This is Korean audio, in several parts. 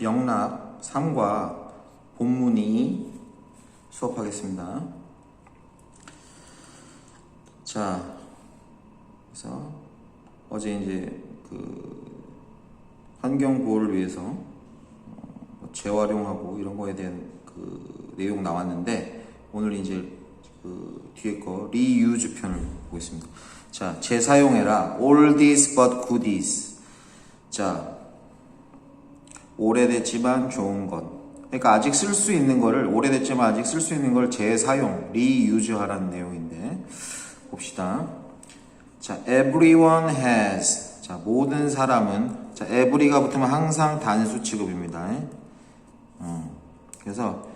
영락 3과 본문이 수업하겠습니다. 자, 그래서 어제 이제 그 환경 보호를 위해서 어, 재활용하고 이런 거에 대한 그 내용 나왔는데 오늘 이제 그 뒤에 거 리유즈 편을 보겠습니다. 자, 재사용해라. All these but goodies. 자, 오래됐지만 좋은 것. 그러니까 아직 쓸 수 있는 거를 오래됐지만 아직 쓸 수 있는 걸 재사용, 리유즈하라는 내용인데 봅시다. 자, everyone has. 자, 모든 사람은 자, every가 붙으면 항상 단수 취급입니다. 어, 그래서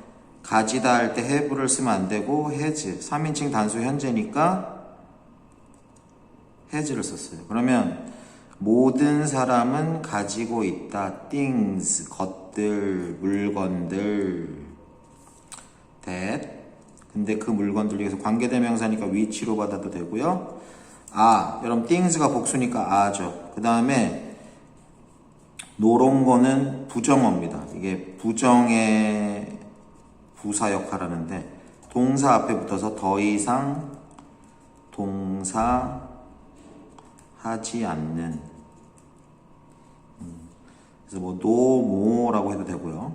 가지다 할 때 have를 쓰면 안 되고 has 3인칭 단수 현재니까 has를 썼어요. 그러면 모든 사람은 가지고 있다. things, 것들, 물건들. that. 근데 그 물건들 중에서 관계대명사니까 위치로 받아도 되고요. 아, 여러분 things가 복수니까 아죠. 그 다음에 노런 거는 부정어입니다. 이게 부정의 부사 역할 하는데 동사 앞에 붙어서 더 이상 동사 하지 않는 그래서 뭐 more라고 해도 되고요.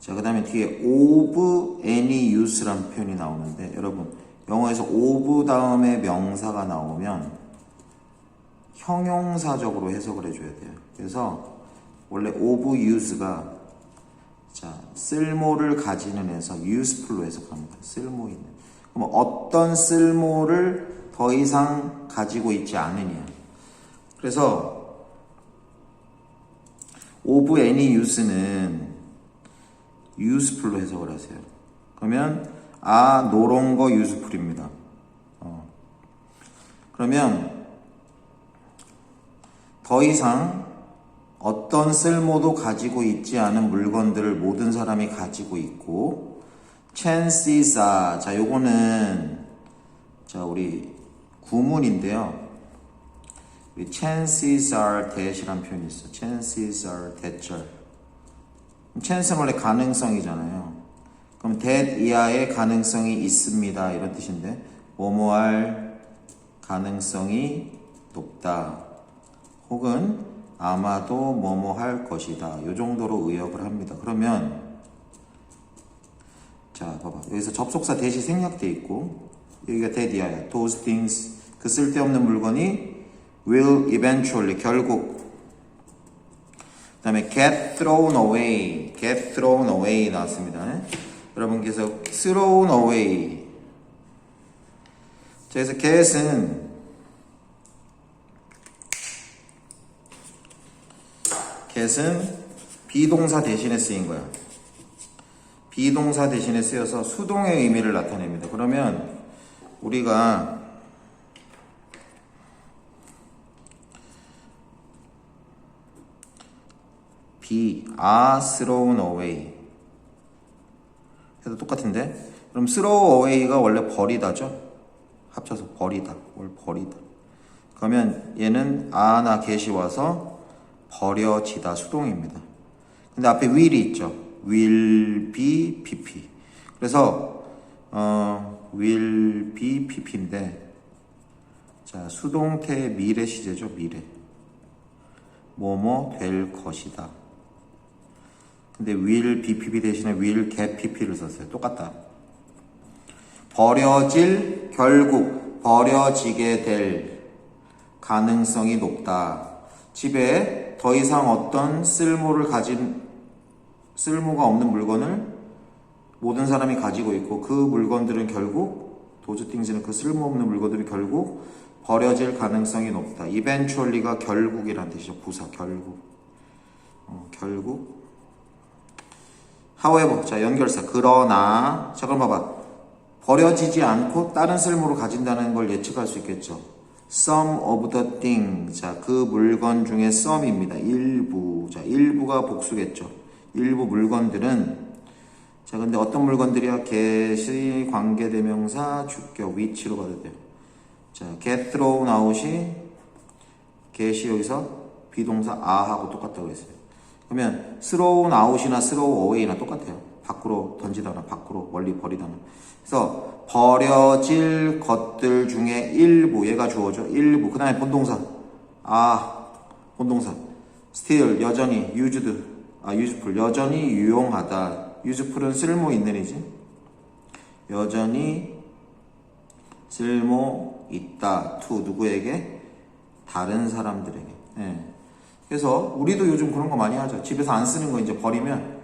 자, 그 다음에 뒤에 of any use라는 표현이 나오는데 여러분 영어에서 of 다음에 명사가 나오면 형용사적으로 해석을 해줘야 돼요. 그래서 원래 of use가 자 쓸모를 가지는 해서 useful로 해석합니다. 쓸모 있는. 그럼 어떤 쓸모를 더 이상 가지고 있지 않으냐. 그래서 of any use는 useful로 해석을 하세요. 그러면 아 노런 거 useful입니다. 어. 그러면 더 이상 어떤 쓸모도 가지고 있지 않은 물건들을 모든 사람이 가지고 있고 chances are 자 요거는 자 우리 구문인데요. Chances are that이란 표현이 있어. chances are that절. chance는 원래 가능성이잖아요. 그럼 that 이하의 가능성이 있습니다. 이런 뜻인데 뭐뭐할 가능성이 높다. 혹은 아마도 뭐뭐 할 것이다. 요 정도로 의역을 합니다. 그러면 자 봐봐 여기서 접속사 대시 생략돼 있고 여기가 that이야. those things 그 쓸데없는 물건이 will eventually 결국. 그 다음에 get thrown away get thrown away 나왔습니다. 여러분께서 thrown away. 자, 그래서 get은 get은 비동사 대신에 쓰인 거야. 비동사 대신에 쓰여서 수동의 의미를 나타냅니다. 그러면 우리가 be are thrown away 해도 똑같은데? 그럼 throw away가 원래 버리다죠? 합쳐서 버리다. 뭘 버리다. 그러면 얘는 a나 get이 와서 버려지다 수동입니다. 근데 앞에 will이 있죠. will be pp. 그래서 어, will be pp인데 자 수동태 미래 시제죠 미래. 뭐뭐 될 것이다 근데 will bpp 대신에 will get pp를 썼어요. 똑같다. 버려질 결국 버려지게 될 가능성이 높다. 집에 더 이상 어떤 쓸모를 가진 쓸모가 없는 물건을 모든 사람이 가지고 있고 그 물건들은 결국 도즈띵즈는 그 쓸모없는 물건들은 결국 버려질 가능성이 높다. eventually가 결국이란 뜻이죠. 부사 결국. 어, 결국 however, 자, 연결사. 그러나, 자, 그럼 봐봐. 버려지지 않고 다른 쓸모로 가진다는 걸 예측할 수 있겠죠. some of the thing. 자, 그 물건 중에 some입니다. 일부. 자, 일부가 복수겠죠. 일부 물건들은, 자, 근데 어떤 물건들이야? get이 관계대명사, 주격, 위치로 가도 돼요. 자, get thrown out이 get이 여기서 비동사 a하고 똑같다고 했어요. 그러면 thrown out이나 throw away나 똑같아요. 밖으로 던지다나 밖으로 멀리 버리다나. 그래서 버려질 것들 중에 일부 얘가 주어져. 일부. 그 다음에 본동사. 아 본동사. still 여전히 used. 아 useful. 여전히 유용하다. useful은 쓸모 있는 이지? 여전히 쓸모 있다. to 누구에게? 다른 사람들에게. 예. 그래서 우리도 요즘 그런 거 많이 하죠 집에서 안 쓰는 거 이제 버리면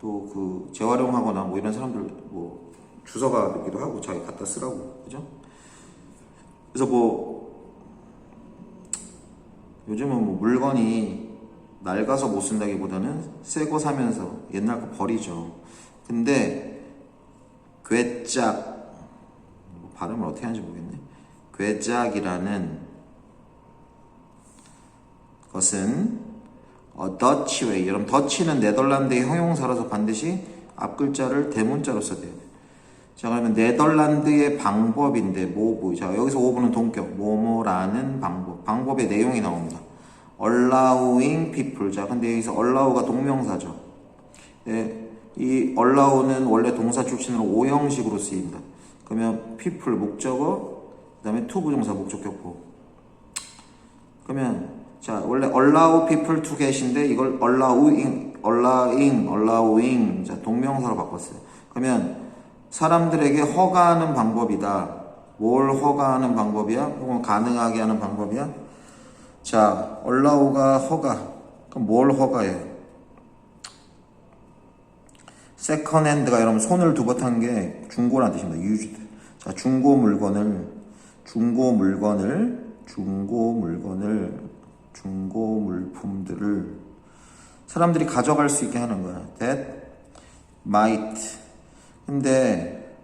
또 그 재활용하거나 뭐 이런 사람들 뭐 주워가 기도 하고 자기 갖다 쓰라고 그죠 그래서 뭐 요즘은 뭐 물건이 낡아서 못 쓴다기보다는 새 거 사면서 옛날 거 버리죠. 근데 괴짝 뭐 발음을 어떻게 하는지 모르겠네. 괴짝이라는 것은 어, 더치웨이. 여러분 더치는 네덜란드의 형용사라서 반드시 앞 글자를 대문자로 써야 돼요. 자 그러면 네덜란드의 방법인데 뭐뭐 자 여기서 오브는 동격 뭐뭐라는 방법 방법의 내용이 나옵니다. allowing people 자 근데 여기서 allow가 동명사죠. 네, 이 allow는 원래 동사 출신으로 오형식으로 쓰입니다. 그러면 people 목적어 그 다음에 to 부정사 목적격보. 그러면 자 원래 allow people to get인데 이걸 allowing allowing allowing 자 동명사로 바꿨어요. 그러면 사람들에게 허가하는 방법이다. 뭘 허가하는 방법이야? 혹은 가능하게 하는 방법이야? 자, allow가 허가. 그럼 뭘 허가해? 세컨 핸드가 여러분 손을 두번한게 중고라는 뜻입니다. used. 자, 중고 물건을 중고 물건을 중고 물건을 중고 물품들을 사람들이 가져갈 수 있게 하는 거야. that might. 근데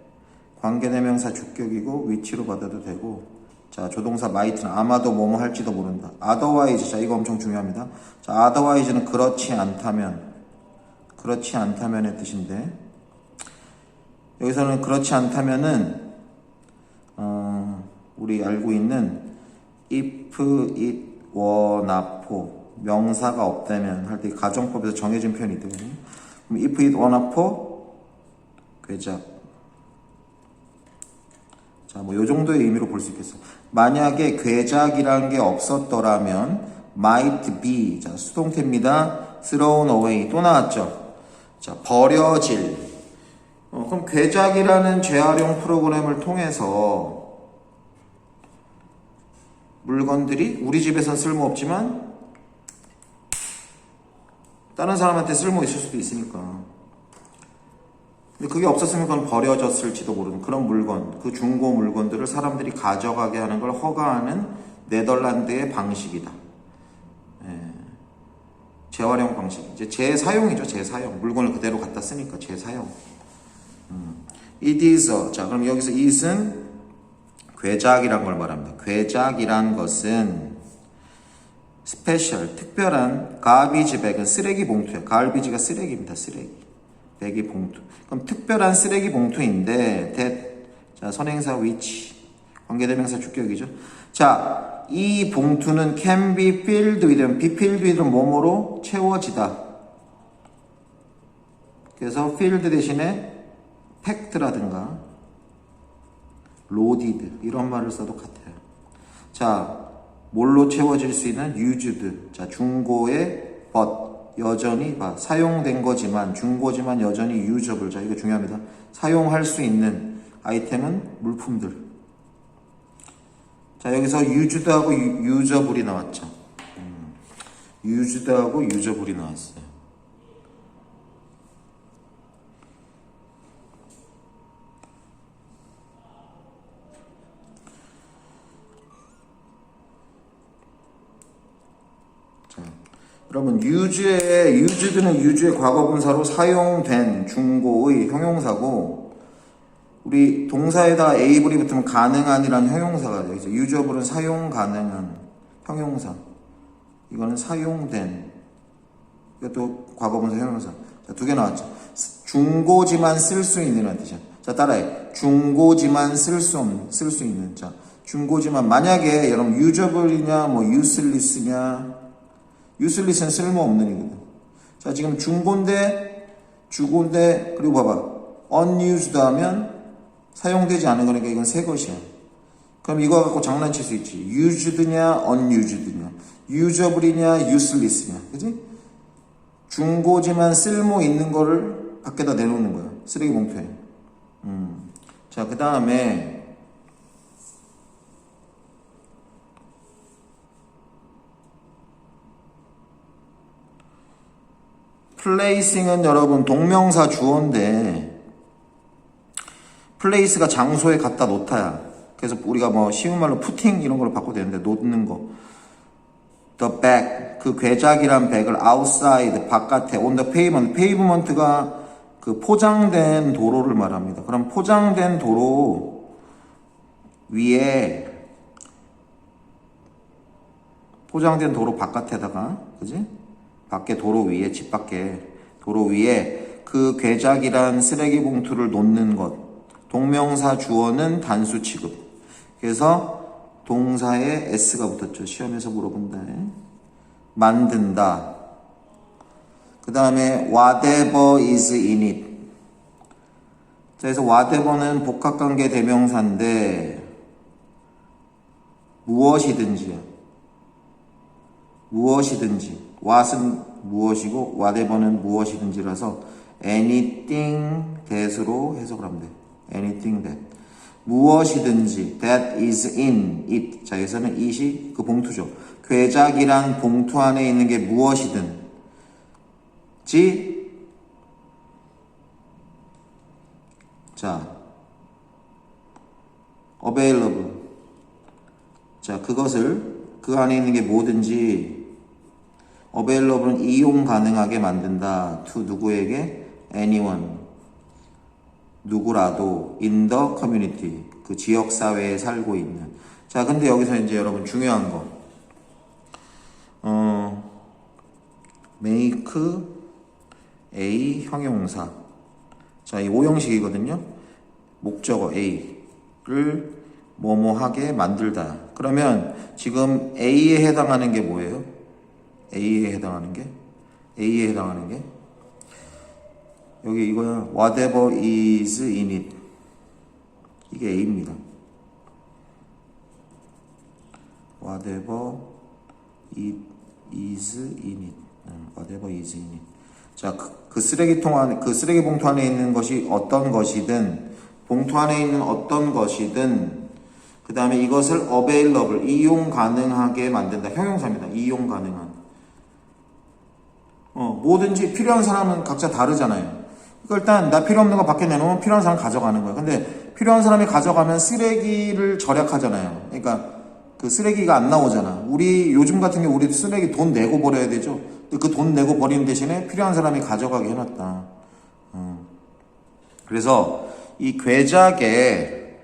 관계대명사 주격이고 위치로 받아도 되고 자 조동사 might는 아마도 뭐뭐 할지도 모른다. Otherwise 자 이거 엄청 중요합니다. 자 otherwise는 그렇지 않다면 그렇지 않다면의 뜻인데 여기서는 그렇지 않다면은 어, 우리 알고 있는 if it for 명사가 없다면 할 때 가정법에서 정해진 표현이 있거든요 그럼 if it for 괴작. 자, 뭐, 요 정도의 의미로 볼 수 있겠어. 만약에 괴작이라는 게 없었더라면, might be. 자, 수동태입니다. thrown away. 또 나왔죠? 자, 버려질. 어, 그럼 괴작이라는 재활용 프로그램을 통해서 물건들이 우리 집에선 쓸모없지만 다른 사람한테 쓸모 있을 수도 있으니까. 근데 그게 없었으면 그건 버려졌을지도 모르는 그런 물건, 그 중고 물건들을 사람들이 가져가게 하는 걸 허가하는 네덜란드의 방식이다. 예. 재활용 방식. 이제 재사용이죠, 재사용. 물건을 그대로 갖다 쓰니까 재사용. 음. It is a. 자, 그럼 여기서 it은 괴작이란 걸 말합니다. 괴작이란 것은 스페셜, 특별한 가비지 백은 쓰레기 봉투야. 가비지가 쓰레기입니다, 쓰레기. 배기 봉투. 그럼 특별한 쓰레기 봉투인데 that 자 선행사 which 관계대명사 주격이죠. 자, 이 봉투는 can be filled with be filled with 뭐뭐로 채워지다. 그래서 filled 대신에 packed라든가 loaded 이런 말을 써도 같아요. 자, 뭘로 채워질 수 있는 used. 자, 중고의 but 여전히 봐, 사용된 거지만 중고지만 여전히 유저블 자 이거 중요합니다. 사용할 수 있는 아이템은 물품들. 자 여기서 유즈드하고 유저블이 나왔죠. 음, 유즈드하고 유저블이 나왔어요. 여러분 유즈의 유즈드는 유즈의 과거분사로 사용된 중고의 형용사고 우리 동사에다 에이블이 붙으면 가능한이라는 형용사가. 그래서 유저블은 사용 가능한 형용사. 이거는 사용된. 이것도 과거분사 형용사. 자, 두 개 나왔죠. 중고지만 쓸 수 있는 뜻이야. 자, 따라해. 중고지만 쓸 수 없는, 쓸 수 있는. 자, 중고지만 만약에 여러분 유저블이냐 뭐 유슬리스냐 유슬리스는 쓸모없는 이거든. 자 지금 중고인데 주고인데 그리고 봐봐 unused 하면 사용되지 않은 거니까 이건 새 것이야. 그럼 이거 갖고 장난칠 수 있지. used냐 unused냐 usable이냐 useless냐 그지? 중고지만 쓸모 있는 거를 밖에다 내놓는 거야. 쓰레기 봉투에. 음. 자, 그 다음에 플레이싱은 여러분 동명사 주어인데 플레이스가 장소에 갖다 놓다야. 그래서 우리가 뭐 쉬운 말로 푸팅 이런 걸로 바꿔도 되는데 놓는 거. The bag 그 괴작이란 백을 outside 바깥에 on the pavement pavement가 그 포장된 도로를 말합니다. 그럼 포장된 도로 위에 포장된 도로 바깥에다가 그지? 밖에 도로 위에 집 밖에 도로 위에 그 괴작이란 쓰레기 봉투를 놓는 것. 동명사 주어는 단수 취급. 그래서 동사에 s가 붙었죠. 시험에서 물어본다. 만든다. 그 다음에 whatever is in it. 자, 그래서 whatever는 복합관계 대명사인데 무엇이든지요 무엇이든지 what은 무엇이고 whatever는 무엇이든지라서 anything that으로 해석을 하면 돼. anything that 무엇이든지 that is in it 자 여기서는 it이 그 봉투죠. 괴작이란 봉투 안에 있는 게 무엇이든 지 자, available. 자, 그것을 그 안에 있는 게 뭐든지 available은 이용 가능하게 만든다. to 누구에게? anyone. 누구라도 in the community. 그 지역 사회에 살고 있는. 자, 근데 여기서 이제 여러분 중요한 거. 어, make A 형용사. 자, 이 오형식이거든요. 목적어 A를 뭐뭐 하게 만들다. 그러면 지금 A에 해당하는 게 뭐예요? A에 해당하는 게? A에 해당하는 게? 여기 이거야. Whatever is in it. 이게 A입니다. Whatever it is in it. 음, Whatever is in it. 자, 그, 그 쓰레기통 안에, 그 쓰레기 봉투 안에 있는 것이 어떤 것이든, 봉투 안에 있는 어떤 것이든, 그 다음에 이것을 available, 이용 가능하게 만든다. 형용사입니다. 이용 가능한. 어, 뭐든지 필요한 사람은 각자 다르잖아요. 그러니까 일단 나 필요 없는 거 밖에 내놓으면 필요한 사람 가져가는 거예요. 근데 필요한 사람이 가져가면 쓰레기를 절약하잖아요. 그러니까 그 쓰레기가 안 나오잖아. 우리 요즘 같은 경우 우리 쓰레기 돈 내고 버려야 되죠. 그 돈 내고 버리는 대신에 필요한 사람이 가져가게 해놨다. 음. 그래서 이 괴작에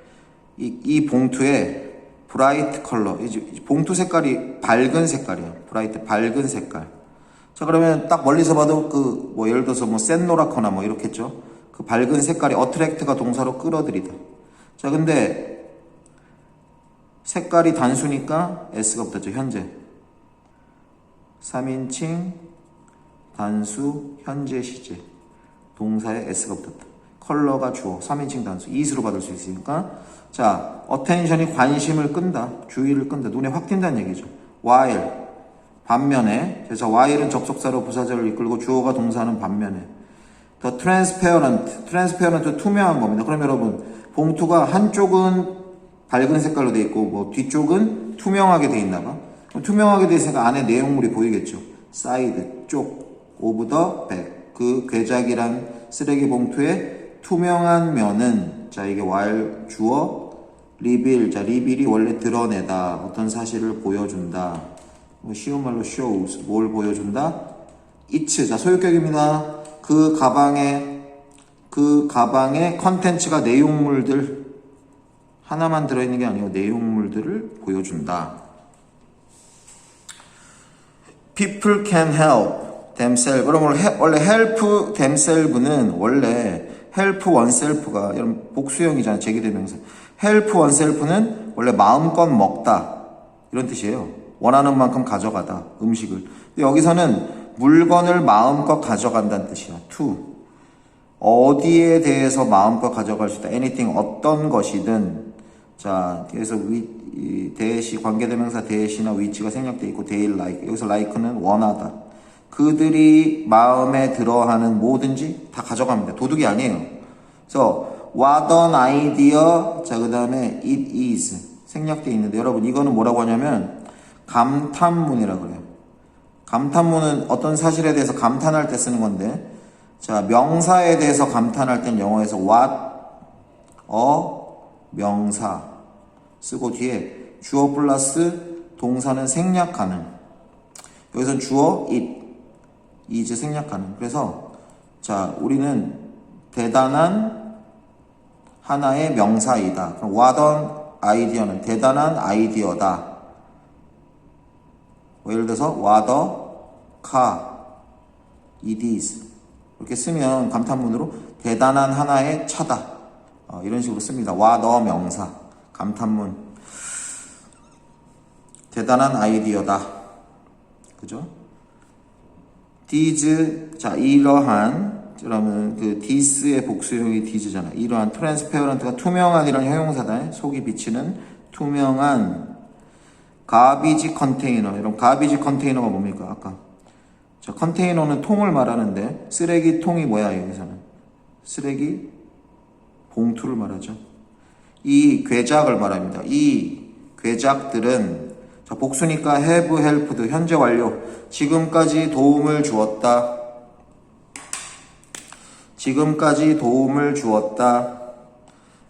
이, 이 봉투에 브라이트 컬러, 이 봉투 색깔이 밝은 색깔이야. 브라이트 밝은 색깔. 자 그러면 딱 멀리서 봐도 그 뭐 예를 들어서 뭐 센노라커나 뭐 이렇겠죠. 그 밝은 색깔이 어트랙트가 동사로 끌어들이다. 자 근데 색깔이 단수니까 s가 붙었죠. 현재. 3인칭 단수 현재 시제 동사에 s가 붙었다. 컬러가 주어 3인칭 단수 is로 받을 수 있으니까 자 어텐션이 관심을 끈다. 주의를 끈다. 눈에 확 띈다는 얘기죠. while 반면에 그래서 while은 접속사로 부사절을 이끌고 주어가 동사는 반면에 the transparent transparent 투명한 겁니다. 그럼 여러분 봉투가 한쪽은 밝은 색깔로 돼 있고 뭐 뒤쪽은 투명하게 돼 있나 봐. 투명하게 돼 있으니까 안에 내용물이 보이겠죠. 사이드 쪽 오브 더 백. 그 괴작이란 쓰레기 봉투의 투명한 면은 자 이게 while 주어 리빌 자 리빌이 원래 드러내다 어떤 사실을 보여준다. 뭐 쉬운 말로 shows 뭘 보여준다? it's 자 소유격입니다. 그 가방에 그 가방의 컨텐츠가 내용물들 하나만 들어있는 게 아니고 내용물들을 보여준다. People can help themselves. 그럼 원래 help themselves는 원래 help oneself가 여러분 복수형이잖아요. 제기대명사. help oneself는 원래 마음껏 먹다 이런 뜻이에요. 원하는 만큼 가져가다 음식을. 여기서는 물건을 마음껏 가져간다는 뜻이야. to 어디에 대해서 마음껏 가져갈 수 있다. anything 어떤 것이든 자 그래서 위, 이 대시 관계대명사 대시나 위치가 생략돼 있고 they like 여기서 like는 원하다. 그들이 마음에 들어하는 뭐든지 다 가져갑니다. 도둑이 아니에요. 그래서 what an idea 자 그다음에 it is 생략돼 있는데 여러분 이거는 뭐라고 하냐면 감탄문이라고 그래요. 감탄문은 어떤 사실에 대해서 감탄할 때 쓰는 건데 자 명사에 대해서 감탄할 땐 영어에서 what 어 명사 쓰고 뒤에 주어 플러스 동사는 생략 가능 여기선 주어 it is 생략 가능 그래서 자 우리는 대단한 하나의 명사이다. 그럼 what an idea는 대단한 아이디어다 뭐 예를 들어서 car it is 이렇게 쓰면 감탄문으로 대단한 하나의 차다. 어, 이런 식으로 씁니다. a 명사. 감탄문. 대단한 아이디어다. 그죠? these 자 이러한 그러면 그 this의 복수형이 these잖아 이러한 transparent가 투명한 이런 형용사다 속이 비치는 투명한 가비지 컨테이너 이런 가비지 컨테이너가 뭡니까? 아까 자 컨테이너는 통을 말하는데 쓰레기통이 뭐야 여기서는? 쓰레기 봉투를 말하죠. 이 괴작을 말합니다. 이 괴작들은 자 복수니까 have helped 현재 완료. 지금까지 도움을 주었다. 지금까지 도움을 주었다.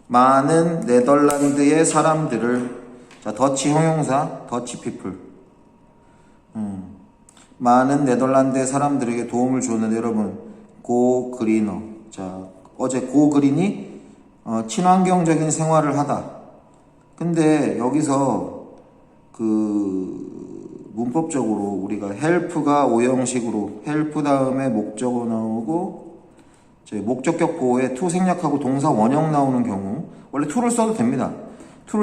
많은 네덜란드의 사람들을 자, 더치 형용사, 더치 피플. 음. 많은 네덜란드의 사람들에게 도움을 주었는데 여러분, 고 그리너. 자, 어제 고 그린이 어, 친환경적인 생활을 하다. 근데 여기서 그 문법적으로 우리가 help가 오형식으로 help 다음에 목적어 나오고 제 목적격 보호에 to 생략하고 동사 원형 나오는 경우 원래 to를 써도 됩니다.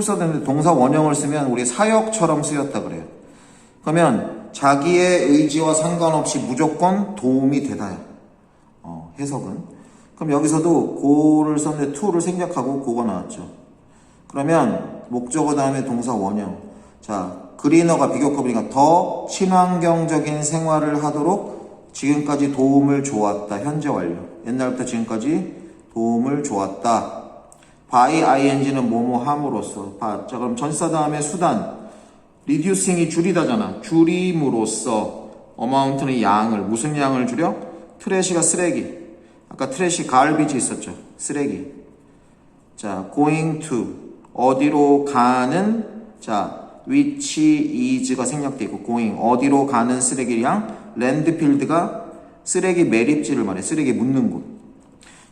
써도 되는데 동사 원형을 쓰면 우리 사역처럼 쓰였다 그래요. 그러면 자기의 의지와 상관없이 무조건 도움이 되다야. 어, 해석은. 그럼 여기서도 고를 썼는데 to를 생략하고 고가 나왔죠. 그러면 목적어 다음에 동사 원형. 자, 그리너가 비교급이니까 더 친환경적인 생활을 하도록 지금까지 도움을 주었다. 현재 완료. 옛날부터 지금까지 도움을 주었다. By ing는 뭐뭐 함으로써. 바. 자, 그럼 전사 다음에 수단. reducing이 줄이다잖아. 줄임으로써. amount는 양을. 무슨 양을 줄여? 트래시가 쓰레기. 아까 트래시 갈비지 있었죠. 쓰레기. 자, going to. 어디로 가는. 자, which is가 생략돼 있고, going. 어디로 가는 쓰레기량. 랜드필드가 쓰레기 매립지를 말해. 쓰레기 묻는 곳.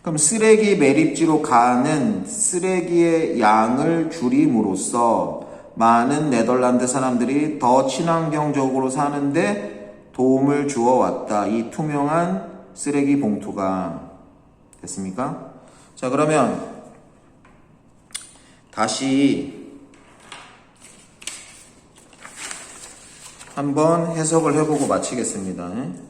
그럼 쓰레기 매립지로 가는 쓰레기의 양을 줄임으로써 많은 네덜란드 사람들이 더 친환경적으로 사는데 도움을 주어 왔다. 이 투명한 쓰레기 봉투가 됐습니까? 자, 그러면 다시 한번 해석을 해보고 마치겠습니다.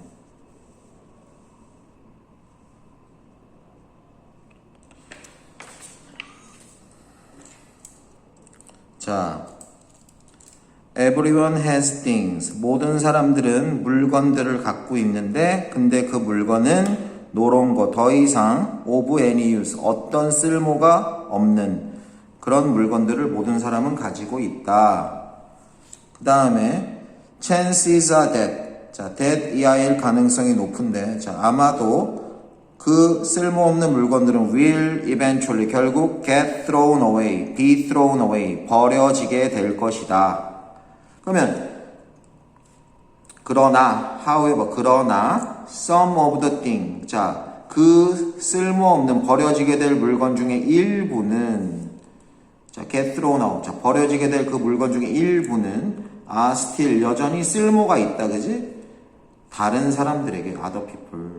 자, everyone has things. 모든 사람들은 물건들을 갖고 있는데, 근데 그 물건은 노런 거, 더 이상 of any use, 어떤 쓸모가 없는 그런 물건들을 모든 사람은 가지고 있다. 그 다음에 chances are that. 자, that 이하일 가능성이 높은데, 자, 아마도 그 쓸모없는 물건들은 will eventually 결국 get thrown away, be thrown away, 버려지게 될 것이다. 그러면 그러나 however 그러나 some of the thing 자, 그 쓸모없는 버려지게 될 물건 중에 일부는 자, get thrown out. 자, 버려지게 될 그 물건 중에 일부는 아, still 여전히 쓸모가 있다. 그지? 다른 사람들에게 other people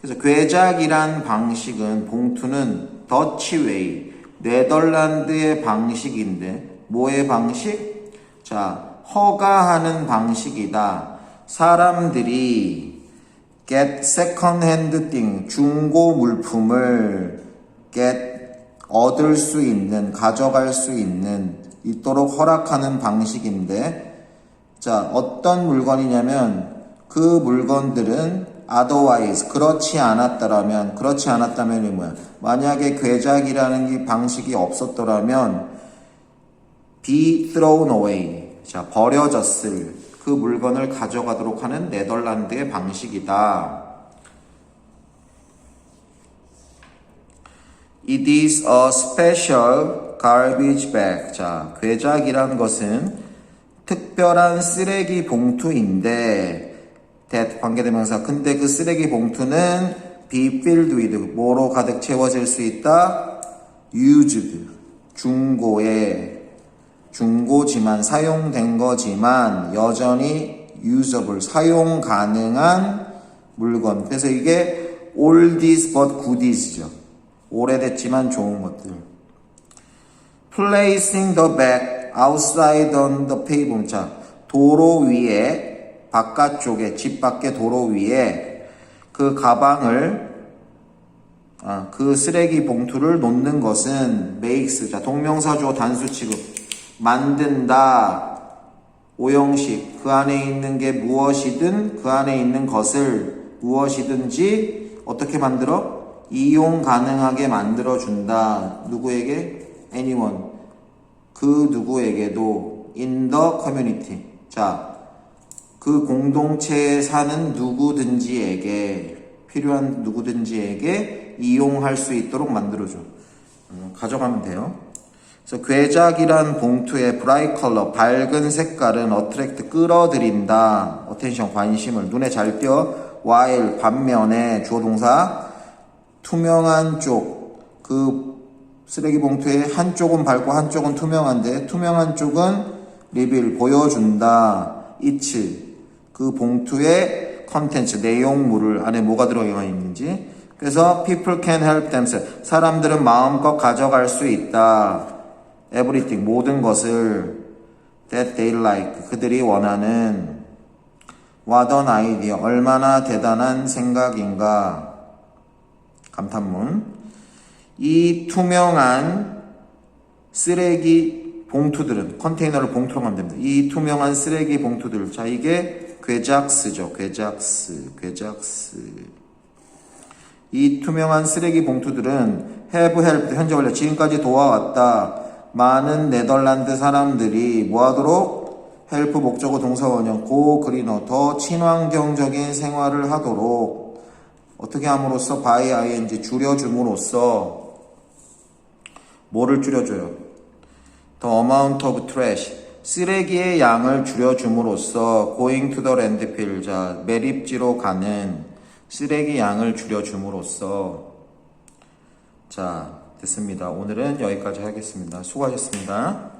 그래서 괴작이란 방식은 봉투는 더치웨이 네덜란드의 방식인데 뭐의 방식? 자 허가하는 방식이다. 사람들이 get second hand thing 중고 물품을 get 얻을 수 있는 가져갈 수 있는 있도록 허락하는 방식인데 자 어떤 물건이냐면 그 물건들은 otherwise 그렇지 않았더라면 그렇지 않았다면이 뭐야 만약에 괴작이라는 이 방식이 없었더라면 be thrown away 자 버려졌을 그 물건을 가져가도록 하는 네덜란드의 방식이다. It is a special garbage bag. 자, 괴작이란 것은 특별한 쓰레기 봉투인데 that 관계대명사. 근데 그 쓰레기 봉투는 be filled with 뭐로 가득 채워질 수 있다? used 중고에 중고지만 사용된 거지만 여전히 usable 사용 가능한 물건. 그래서 이게 oldies but goodies죠. 오래됐지만 좋은 것들. Placing the bag outside on the pavement. 자, 도로 위에 바깥쪽에 집 밖의 도로 위에 그 가방을 아, 그 쓰레기 봉투를 놓는 것은 makes 자 동명사 주어 단수 취급. 만든다. 오형식. 그 안에 있는 게 무엇이든 그 안에 있는 것을 무엇이든지 어떻게 만들어? 이용 가능하게 만들어 준다. 누구에게? anyone. 그 누구에게도. in the community. 자 그 공동체에 사는 누구든지에게 필요한 누구든지에게 이용할 수 있도록 만들어줘 음, 가져가면 돼요. 그래서 괴작이란 봉투의 브라이 컬러 밝은 색깔은 어트랙트 끌어들인다. 어텐션 관심을 눈에 잘 띄어 while 반면에 주어 동사 투명한 쪽 그 쓰레기 봉투의 한쪽은 밝고 한쪽은 투명한데 투명한 쪽은 리빌 보여준다. 이츠 그 봉투의 컨텐츠 내용물을 안에 뭐가 들어가 있는지. 그래서 people can help themselves. 사람들은 마음껏 가져갈 수 있다. everything 모든 것을 that they like 그들이 원하는. What an idea 얼마나 대단한 생각인가. 감탄문. 이 투명한 쓰레기 봉투들은 컨테이너를 봉투로 됩니다. 이 투명한 쓰레기 봉투들 자 이게 괴작스죠. 괴작스 괴작스 이 투명한 쓰레기 봉투들은 have helped 현재 원래 지금까지 도와왔다. 많은 네덜란드 사람들이 뭐하도록 헬프 목적어 동사 원형 고 그리너 더 친환경적인 생활을 하도록 어떻게 함으로써 by ing 줄여줌으로써 뭐를 줄여줘요? The amount of trash 쓰레기의 양을 줄여줌으로써 to the landfill 자 매립지로 가는 쓰레기 양을 줄여줌으로써 자 됐습니다. 오늘은 여기까지 하겠습니다. 수고하셨습니다.